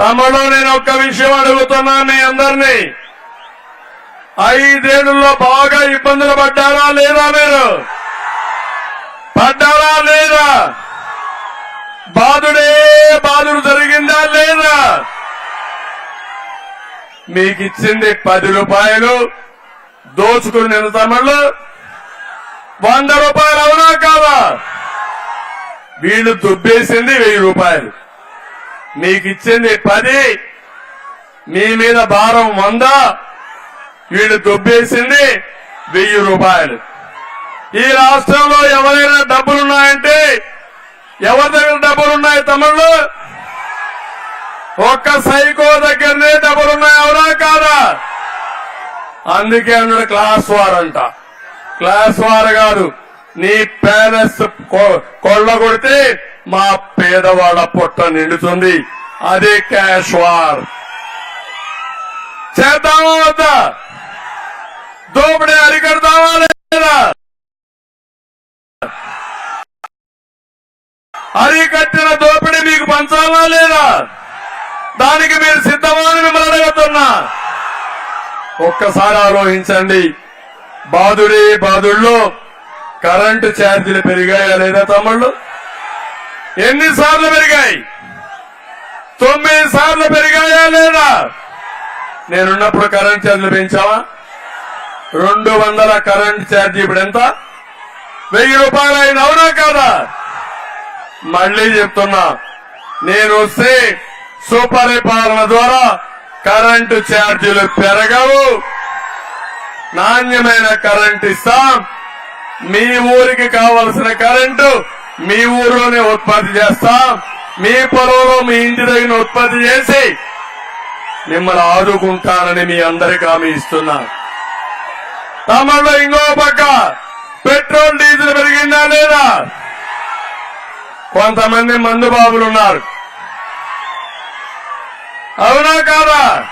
తమలో నేను ఒక్క విషయం అడుగుతున్నా మీ అందరినీ. ఐదేళ్ళలో బాగా ఇబ్బందులు పడ్డారా లేదా మీరు? పడ్డారా లేదా? బాధుడే బాధుడు జరిగిందా లేదా? మీకు ఇచ్చింది పది రూపాయలు దోచుకుని నేను వంద రూపాయలు అవునా కాదా? వీళ్ళు దుబ్బేసింది వెయ్యి రూపాయలు. మీకు ఇచ్చింది పది. మీ మీద భారం వంద. వీడు దొబ్బేసింది వెయ్యి రూపాయలు. ఈ రాష్ట్రంలో ఎవరైనా డబ్బులున్నాయంటే ఎవరి దగ్గర డబ్బులున్నాయి తమ్ముళ్ళు? ఒక్క సైకో దగ్గరనే డబ్బులున్నాయి ఎవరా కాదా? అందుకే అన్నాడు క్లాస్ వార్ అంట క్లాస్ వార్ కాదు. నీ ప్యాలెస్ కొ- కొడితే మా పేదవాళ్ళ పొట్ట నిండుతుంది. అదే క్యాష్ వార్. చేద్దామా వద్దా? దోపిడీ అరికడతామా లేదా? అరికట్టిన దోపిడీ మీకు పంచాలా లేదా? దానికి మీరు సిద్ధమా అని మిమ్మల్ని అడుగుతున్నా. ఒక్కసారి ఆలోచించండి. బాధుడే బాధుల్లో కరెంటు ఛార్జీలు పెరిగాయా లేదా తమ్ముళ్ళు? ఎన్నిసార్లు పెరిగాయి? తొమ్మిది సార్లు పెరిగాయా లేదా? నేనున్నప్పుడు కరెంట్ ఛార్జీలు పెంచావా? రెండు వందల కరెంట్ ఛార్జీ ఇప్పుడు ఎంత? వెయ్యి రూపాయలు అయిన అవునా కాదా? మళ్ళీ చెప్తున్నా నేను వస్తే సుపరిపాలన ద్వారా కరెంటు ఛార్జీలు పెరగవు. నాణ్యమైన కరెంట్ ఇస్తాం. మీ ఊరికి కావలసిన కరెంటు మీ ఊరిలోనే ఉత్పత్తి చేస్తాం. మీ పొలంలో మీ ఇంటి దగ్గర ఉత్పత్తి చేసి మిమ్మల్ని ఆదుకుంటానని మీ అందరికి హామీ ఇస్తున్నా. తమలో ఇంకో పక్క పెట్రోల్ డీజిల్ పెరిగిందా లేదా? కొంతమంది మందు బాబులు ఉన్నారు. అవునా కాదా?